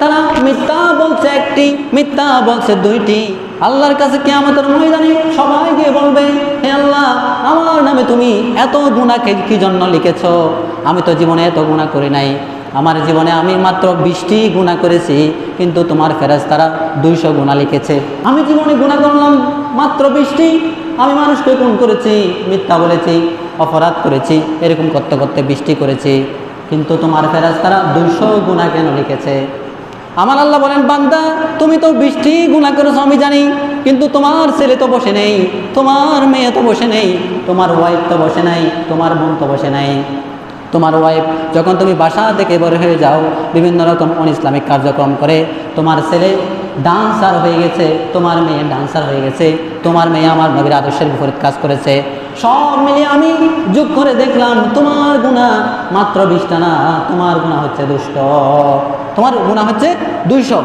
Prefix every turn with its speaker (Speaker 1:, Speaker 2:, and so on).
Speaker 1: তারা মিথ্যা বলছে একটি, মিথ্যা বলছে দুইটি। আল্লাহর কাছে কে আমাদের ময়দানে সবাই গিয়ে বলবে, হে আল্লাহ, আমার নামে তুমি এত গুণাকে কি জন্য লিখেছ? আমি তো জীবনে এত গুণা করি নাই। আমার জীবনে আমি মাত্র বৃষ্টি গুণা করেছি, কিন্তু তোমার ফেরাজ তারা দুইশো গুণা লিখেছে। আমি জীবনে গুণা করলাম মাত্র বৃষ্টি আমি মানুষকে খুন করেছি, মিথ্যা বলেছি, অপরাধ করেছি, এরকম করতে করতে বৃষ্টি করেছি। কিন্তু তোমার ফেরাজ তারা দুইশো গুণা কেন লিখেছে? আমার আল্লাহ বলেন, বান্দা, তুমি তো বৃষ্টি গুণা করেছ, আমি জানি, কিন্তু তোমার ছেলে তো বসে নেই, তোমার মেয়ে তো বসে নেই, তোমার ওয়াইফ তো বসে নাই, তোমার বোন তো বসে নাই। তোমার ওয়াইফ যখন তুমি বাসা থেকে বড় হয়ে যাও, বিভিন্ন রকম অন ইসলামিক কার্যক্রম করে, তোমার ছেলে ডান্সার হয়ে গেছে, তোমার মেয়ে ডান্সার হয়ে গেছে, তোমার মেয়ে আমার নবীর আদর্শের বিপরীত কাজ করেছে। সব মিলিয়ে আমি যোগ করে দেখলাম, তোমার গুণা মাত্র বিশটা না, তোমার গুণা হচ্ছে দুষ্ট। তোমার গুণা হচ্ছে দুইশো।